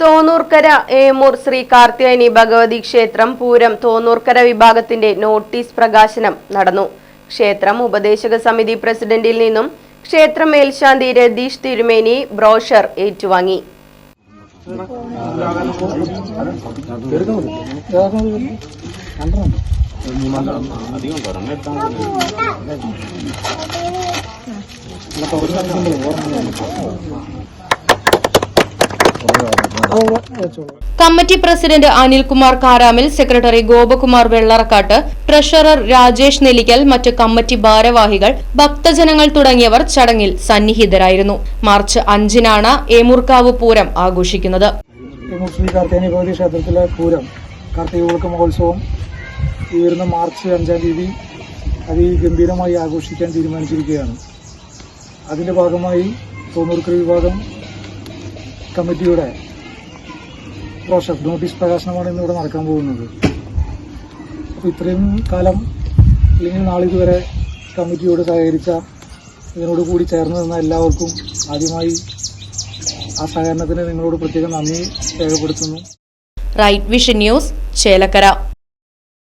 തോന്നൂർക്കര ഏമൂർ ശ്രീ കാർത്തികേയനി ഭഗവതി ക്ഷേത്രം പൂരം തോന്നൂർക്കര വിഭാഗത്തിന്റെ നോട്ടീസ് പ്രകാശനം നടന്നു. ക്ഷേത്രം ഉപദേശക സമിതി പ്രസിഡന്റിൽ നിന്നും ക്ഷേത്ര മേൽശാന്തി രതീഷ് തിരുമേനി ബ്രോഷർ ഏറ്റുവാങ്ങി. Committee president Anilkumar Karamil secretary Gopakumar Vellarakkattu treasurer Rajesh Nelikkal മറ്റ് കമ്മിറ്റി ഭാരവാഹികൾ ഭക്തജനങ്ങൾ തുടങ്ങിയവർ ചടങ്ങിൽ സന്നിഹിതരായിരുന്നു. മാർച്ച് അഞ്ചിനാണ് ഏമൂർക്കാവ് പൂരം ആഘോഷിക്കുന്നത്. ശ്രീ കാർത്തികേയ ഭഗവതി ക്ഷേത്രത്തിലെ പൂരം കാർത്തിക വിളക്ക് മഹോത്സവം ഈ വരുന്ന മാർച്ച് അഞ്ചാം തീയതി അതിഗംഭീരമായി ആഘോഷിക്കാൻ തീരുമാനിച്ചിരിക്കുകയാണ്. അതിന്റെ ഭാഗമായി തോന്നൂർക്കര വിഭാഗം കമ്മിറ്റിയുടെ പ്രോഷർ നോട്ടീസ് പ്രകാശനമാണ് ഇന്നിവിടെ നടക്കാൻ പോകുന്നത്. അപ്പോൾ ഇത്രയും കാലം അല്ലെങ്കിൽ നാളിതുവരെ കമ്മിറ്റിയോട് സഹകരിച്ച ഇതിനോട് കൂടി ചേർന്ന് നിന്ന എല്ലാവർക്കും ആദ്യമായി ആ സഹകരണത്തിന് നിങ്ങളോട് പ്രത്യേകം നന്ദി രേഖപ്പെടുത്തുന്നു. Right vision news Chelakkara